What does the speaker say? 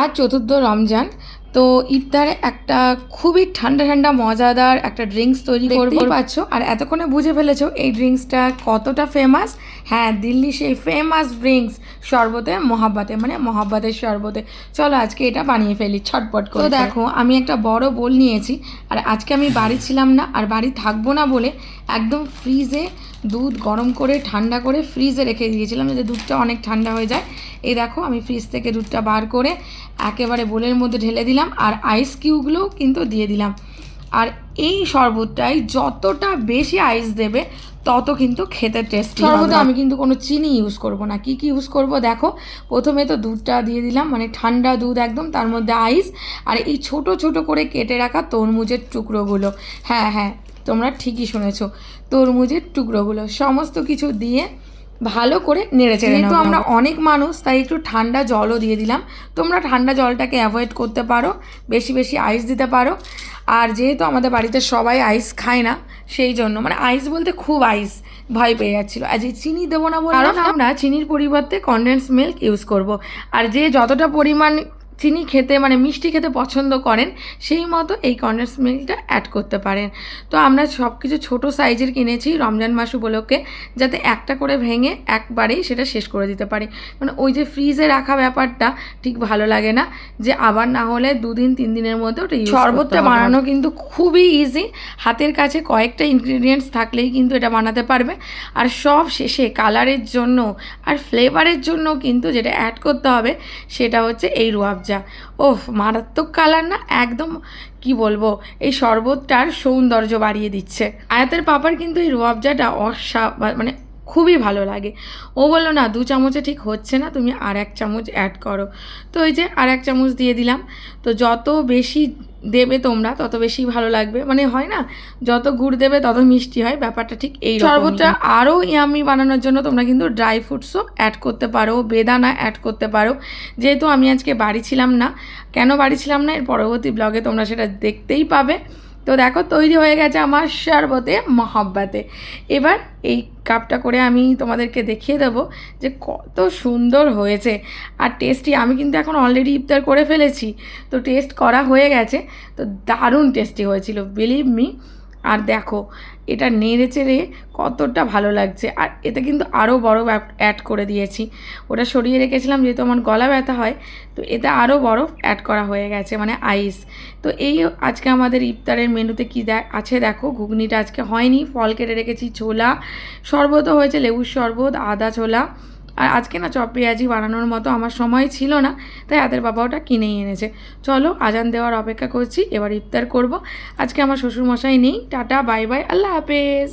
আজ চতুর্থ রমজান। তো ইফতারে একটা খুবই ঠান্ডা ঠান্ডা মজাদার একটা ড্রিঙ্কস তৈরি করব। পাচ্ছ। আর এতক্ষণে বুঝে ফেলেছো এই ড্রিঙ্কসটা কতটা ফেমাস হ্যাঁ দিল্লি সেই ফেমাস ড্রিঙ্কস শরবতে মহাব্বাতে মানে মহাব্বাতের শরবতে। চলো আজকে এটা বানিয়ে ফেলি ছটপট করে। তো দেখো আমি একটা বড় বোল নিয়েছি আর আজকে আমি বাড়ি ছিলাম না আর বাড়ি থাকব না বলে একদম ফ্রিজে দুধ গরম করে ঠান্ডা করে ফ্রিজে রেখে দিয়েছিলাম যাতে দুধটা অনেক ঠান্ডা হয়ে যায়। এই দেখো আমি ফ্রিজ থেকে দুধটা বার করে একেবারে বোলের মধ্যে ঢেলে দিলাম। আর আইস কিউবগুলোও কিন্তু দিয়ে দিলাম। আর এই শরবতটাই যতটা বেশি আইস দেবে, তত কিন্তু খেতে টেস্টি শরবতে আমি কিন্তু কোনো চিনি ইউজ করব না। কি কি ইউজ করব দেখো? প্রথমে তো দুধটা দিয়ে দিলাম মানে ঠান্ডা দুধ একদম, তার মধ্যে আইস আর এই ছোট ছোট করে কেটে রাখা তরমুজের টুকরোগুলো। হ্যাঁ হ্যাঁ তোমরা ঠিকই শুনেছো। তরমুজের টুকরোগুলো, সমস্ত কিছু দিয়ে ভালো করে নেড়ে চেড়ে যেহেতু আমরা অনেক মানুষ তাই একটু ঠান্ডা জলও দিয়ে দিলাম। তোমরা ঠান্ডা জলটাকে অ্যাভয়েড করতে পারো বেশি বেশি আইস দিতে পারো। আর যেহেতু আমাদের বাড়িতে সবাই আইস খায় না সেই জন্য মানে আইস বলতে খুব আইস ভয় পেয়ে যাচ্ছিল। আর যে চিনি দেবো না বলে আমরা চিনির পরিবর্তে কনডেন্স মিল্ক ইউজ করব। আর যে যতটা পরিমাণ চিনি খেতে মানে মিষ্টি খেতে পছন্দ করেন সেই মতো এই কন্ডেন্স মিল্কটা অ্যাড করতে পারেন। তো আমরা সব কিছু ছোটো সাইজের কিনেছি রমজান মাস উপলক্ষে যাতে একটা করে ভেঙে একবারেই সেটা শেষ করে দিতে পারি। মানে ওই যে ফ্রিজে রাখা ব্যাপারটা ঠিক ভালো লাগে না যে আবার না হলে দুদিন তিন দিনের মধ্যে ওটা শরবতটা বানানো কিন্তু খুবই ইজি হাতের কাছে কয়েকটা ইনগ্রিডিয়েন্টস থাকলেই কিন্তু এটা বানাতে পারবে। আর সব শেষে কালারের জন্য আর ফ্লেভারের জন্য কিন্তু যেটা অ্যাড করতে হবে সেটা হচ্ছে এই রুয়াবজা ওফ, মারাত্মক কালার না? একদম, কি বলব, এই শরবতটার সৌন্দর্য বাড়িয়ে দিচ্ছে। আয়াতের পাপার কিন্তু এই রুয়াবজাটা অসা মানে খুবই ভালো লাগে। ও বলল, না, দু চামচে ঠিক হচ্ছে না, তুমি আর এক চামচ অ্যাড করো। তো ওই যে আর এক চামচ দিয়ে দিলাম। তো যত বেশি দেবে তোমরা, তত বেশি ভালো লাগবে। মানে হয় না, যত গুড় দেবে, তত মিষ্টি হয়। ব্যাপারটা ঠিক এই শরবতটা আরও ইয়ামি বানানোর জন্য তোমরা কিন্তু ড্রাই ফ্রুটসও অ্যাড করতে পারো, বেদানা অ্যাড করতে পারো। যেহেতু আমি আজকে বাড়ি ছিলাম না, কেন বাড়ি ছিলাম না, এর পরবর্তী ব্লগে তোমরা সেটা দেখতেই পাবে। তো দেখো, তৈরি হয়ে গেছে আমার শরবতে মহাব্বাতে। এবার এই কাপটা করে আমি তোমাদেরকে দেখিয়ে দেবো যে কত সুন্দর হয়েছে। আর টেস্টি আমি কিন্তু এখন অলরেডি ইফতার করে ফেলেছি। তো টেস্ট করা হয়ে গেছে। তো দারুণ টেস্টি হয়েছিল বিলিভ মি আর দেখো, এটা নেড়ে চেড়ে কতটা ভালো লাগছে। আর এতে কিন্তু আরও বরফ অ্যাড করে দিয়েছি। ওটা সরিয়ে রেখেছিলাম যেহেতু আমার গলা ব্যথা হয়, তো এতে আরও বরফ অ্যাড করা হয়ে গেছে মানে আইস তো এই আজকে আমাদের ইফতারের মেনুতে কী আছে দেখো, ঘুগনিটা আজকে হয়নি। ফল কেটে রেখেছি ছোলা, শরবতও হয়েছে, লেবুর শরবত, আদা ছোলা। আর আজকে না চপ পেঁয়াজি বানানোর মতো আমার সময় ছিল না, তাই হাতের বাবা ওটা কিনেই এনেছে। চলো আজান দেওয়ার অপেক্ষা করছি, এবার ইফতার করব। আজকে আমার শ্বশুরমশাই নেই। টাটা, বাই বাই, আল্লাহ হাফেজ।